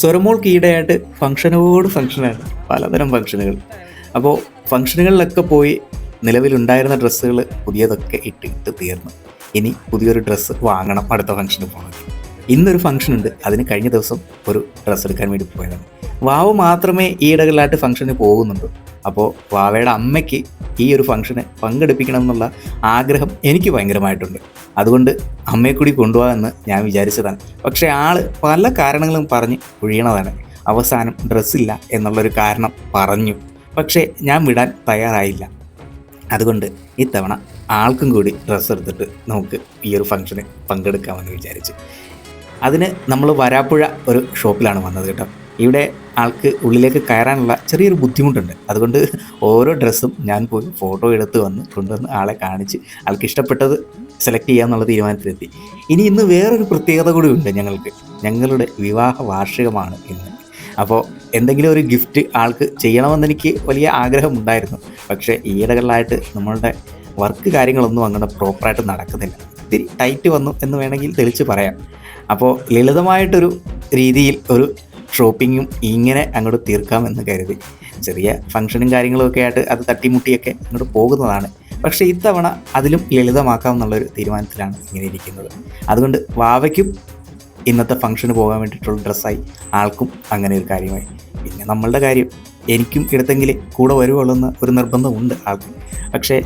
സ്വരമോൾക്ക് ഈടെയായിട്ട് ഫംഗ്ഷനോട് ഫംഗ്ഷനാണ്. പലതരം ഫംഗ്ഷനുകൾ. അപ്പോൾ ഫംഗ്ഷനുകളിലൊക്കെ പോയി നിലവിലുണ്ടായിരുന്ന ഡ്രസ്സുകൾ പുതിയതൊക്കെ ഇട്ടിട്ട് തീർന്നു. ഇനി പുതിയൊരു ഡ്രസ്സ് വാങ്ങണം അടുത്ത ഫംഗ്ഷന് പോകണം. ഇന്നൊരു ഫംഗ്ഷൻ ഉണ്ട് അതിന് കഴിഞ്ഞ ദിവസം ഒരു ഡ്രസ്സ് എടുക്കാൻ വേണ്ടി പോയതാണ്. വാവ് മാത്രമേ ഈ ഇടകളിലായിട്ട് ഫംഗ്ഷന് പോകുന്നുള്ളൂ. അപ്പോൾ വാവയുടെ അമ്മയ്ക്ക് ഈ ഒരു ഫംഗ്ഷന് പങ്കെടുപ്പിക്കണം എന്നുള്ള ആഗ്രഹം എനിക്ക് ഭയങ്കരമായിട്ടുണ്ട്. അതുകൊണ്ട് അമ്മയെ കൂടി കൊണ്ടുപോകാമെന്ന് ഞാൻ വിചാരിച്ചതാണ്. പക്ഷേ ആൾ പല കാരണങ്ങളും പറഞ്ഞ് ഒഴിയണതാണ് അവസാനം ഡ്രസ്സില്ല എന്നുള്ളൊരു കാരണം പറഞ്ഞു. പക്ഷേ ഞാൻ വിടാൻ തയ്യാറായില്ല. അതുകൊണ്ട് ഇത്തവണ ആൾക്കും കൂടി ഡ്രസ്സ് എടുത്തിട്ട് നമുക്ക് ഈ ഒരു ഫംഗ്ഷന് പങ്കെടുക്കാമെന്ന് വിചാരിച്ചു. അതിന് നമ്മൾ വരാപ്പുഴ ഒരു ഷോപ്പിലാണ് വന്നത് കേട്ടോ. ഇവിടെ ആൾക്ക് ഉള്ളിലേക്ക് കയറാനുള്ള ചെറിയൊരു ബുദ്ധിമുട്ടുണ്ട്. അതുകൊണ്ട് ഓരോ ഡ്രസ്സും ഞാൻ പോയി ഫോട്ടോ എടുത്ത് വന്ന് കൊണ്ടുവന്ന് ആളെ കാണിച്ച് ആൾക്ക് ഇഷ്ടപ്പെട്ടത് സെലക്ട് ചെയ്യാമെന്നുള്ള തീരുമാനത്തിലെത്തി. ഇനി ഇന്ന് വേറൊരു പ്രത്യേകത കൂടി ഉണ്ട് ഞങ്ങൾക്ക്. ഞങ്ങളുടെ വിവാഹ വാർഷികമാണ് ഇന്ന്. അപ്പോൾ എന്തെങ്കിലും ഒരു ഗിഫ്റ്റ് ആൾക്ക് ചെയ്യണമെന്ന് എനിക്ക് വലിയ ആഗ്രഹമുണ്ടായിരുന്നു പക്ഷേ ഈയിടകളിലായിട്ട് നമ്മളുടെ വർക്ക് കാര്യങ്ങളൊന്നും അങ്ങനെ പ്രോപ്പറായിട്ട് നടക്കുന്നില്ല. ഇത്തിരി ടൈറ്റ് വന്നു എന്ന് വേണമെങ്കിൽ തെളിച്ച് പറയാം. അപ്പോൾ ലളിതമായിട്ടൊരു രീതിയിൽ ഒരു ഷോപ്പിങ്ങും ഇങ്ങനെ അങ്ങോട്ട് തീർക്കാമെന്ന് കരുതി. ചെറിയ ഫംഗ്ഷനും കാര്യങ്ങളും ഒക്കെ ആയിട്ട് അത് തട്ടിമുട്ടിയൊക്കെ അങ്ങോട്ട് പോകുന്നതാണ്. പക്ഷേ ഇത്തവണ അതിലും ലളിതമാക്കാം എന്നുള്ളൊരു തീരുമാനത്തിലാണ് ഇങ്ങനെ ഇരിക്കുന്നത്. അതുകൊണ്ട് വാവയ്ക്കും ഇന്നത്തെ ഫംഗ്ഷന് പോകാൻ വേണ്ടിയിട്ടുള്ള ഡ്രസ്സായി ആൾക്കും അങ്ങനെ ഒരു കാര്യമായി. പിന്നെ നമ്മളുടെ കാര്യം എനിക്കും ഇടത്തെങ്കിൽ കൂടെ വരുവുള്ളൂ എന്ന് ഒരു നിർബന്ധമുണ്ട് ആൾക്കും. പക്ഷേ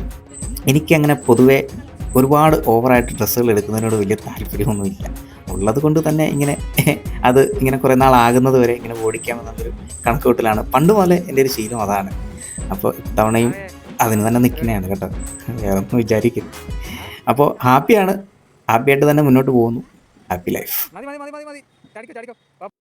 എനിക്കങ്ങനെ പൊതുവേ ഒരുപാട് ഓവറായിട്ട് ഡ്രസ്സുകൾ എടുക്കുന്നതിനോട് വലിയ താല്പര്യമൊന്നുമില്ല. ഉള്ളത് കൊണ്ട് തന്നെ ഇങ്ങനെ അത് ഇങ്ങനെ കുറേ നാളാകുന്നത് വരെ ഇങ്ങനെ ഓടിക്കാമെന്നൊരു കണക്കുകൂട്ടലാണ്. പണ്ട് മുതലേ എന്റെ ഒരു ശീലം അതാണ്. അപ്പോൾ ഇത്തവണയും അതിന് തന്നെ നിൽക്കുന്നതാണ് കേട്ടോ. വേറെ ഒന്നും വിചാരിക്കും അപ്പോൾ ഹാപ്പിയാണ്. ഹാപ്പിയായിട്ട് തന്നെ മുന്നോട്ട് പോകുന്നു. Happy life.